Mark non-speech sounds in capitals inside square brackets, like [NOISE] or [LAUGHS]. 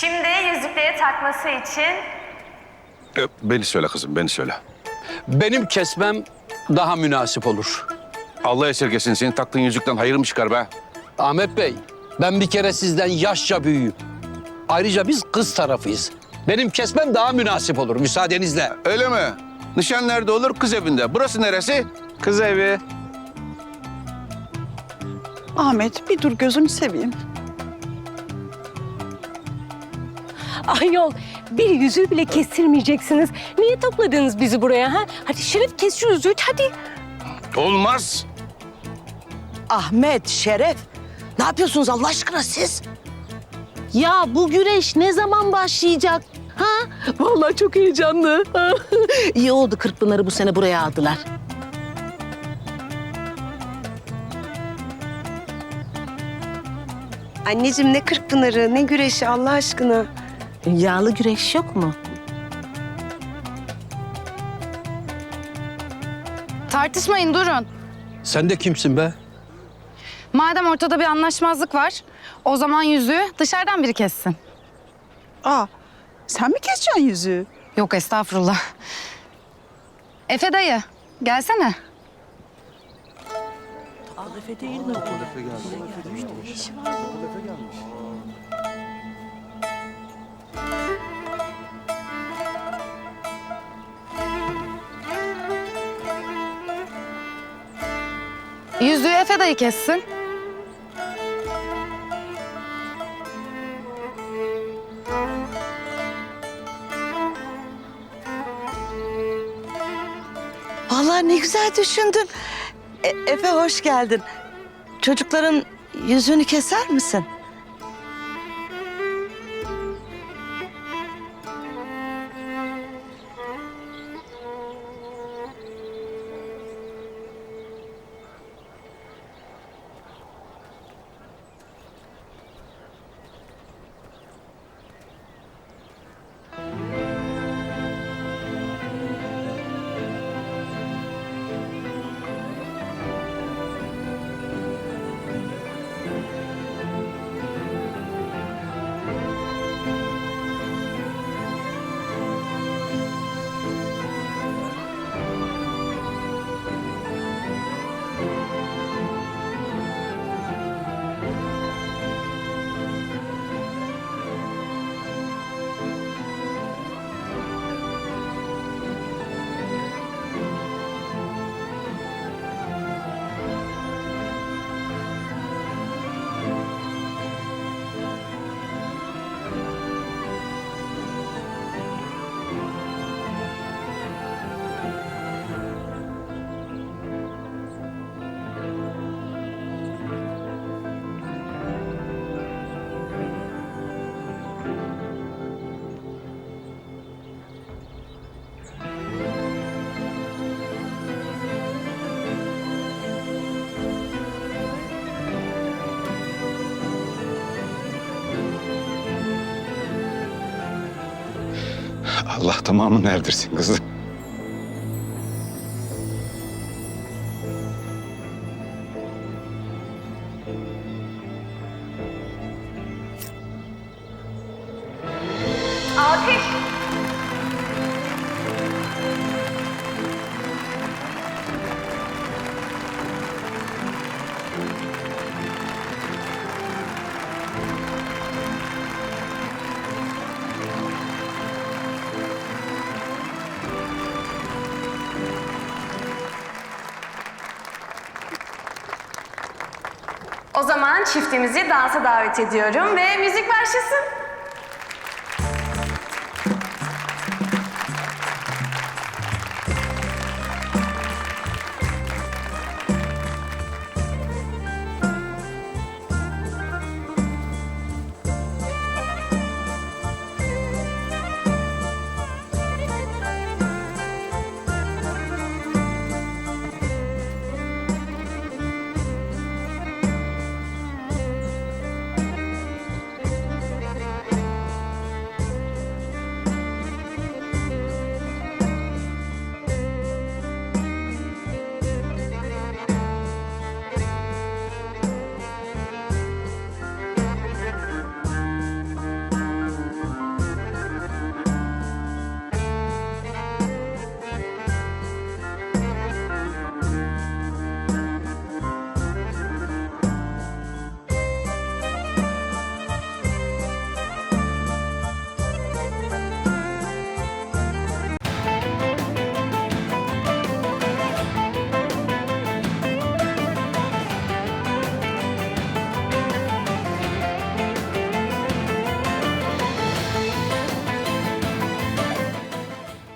Şimdi yüzükleri takması için Beni söyle kızım, beni söyle. Benim kesmem daha münasip olur. Allah esirgesin senin taktığın yüzükten hayır mı çıkar be? Ahmet Bey, ben bir kere sizden yaşça büyüğüm. Ayrıca biz kız tarafıyız. Benim kesmem daha münasip olur müsaadenizle. Öyle mi? Nişan nerede olur? Kız evinde. Burası neresi? Kız evi. Ahmet bir dur gözünü seveyim. Ayol bir yüzüğü bile kestirmeyeceksiniz. Niye topladınız bizi buraya ha? Hadi Şeref kes şu yüzüğü hadi. Olmaz. Ahmet, Şeref. Ne yapıyorsunuz Allah aşkına siz? Ya bu güreş ne zaman başlayacak? Ha? Vallahi çok heyecanlı. [LAUGHS] İyi oldu Kırkpınar'ı bu sene buraya aldılar. Anneciğim ne Kırkpınar'ı ne güreşi Allah aşkına. Yağlı güreş yok mu? Tartışmayın durun. Sen de kimsin be? Madem ortada bir anlaşmazlık var, o zaman yüzüğü dışarıdan biri kessin. Aa sen mi keseceksin yüzüğü? Yok estağfurullah. Efe dayı, gelsene. Yüzüğü Efe dayı kessin. Vallahi ne güzel düşündün. E- Efe hoş geldin. Çocukların yüzünü keser misin? Allah tamamını erdirsin kızım. O zaman çiftimizi dansa davet ediyorum ve müzik başlasın.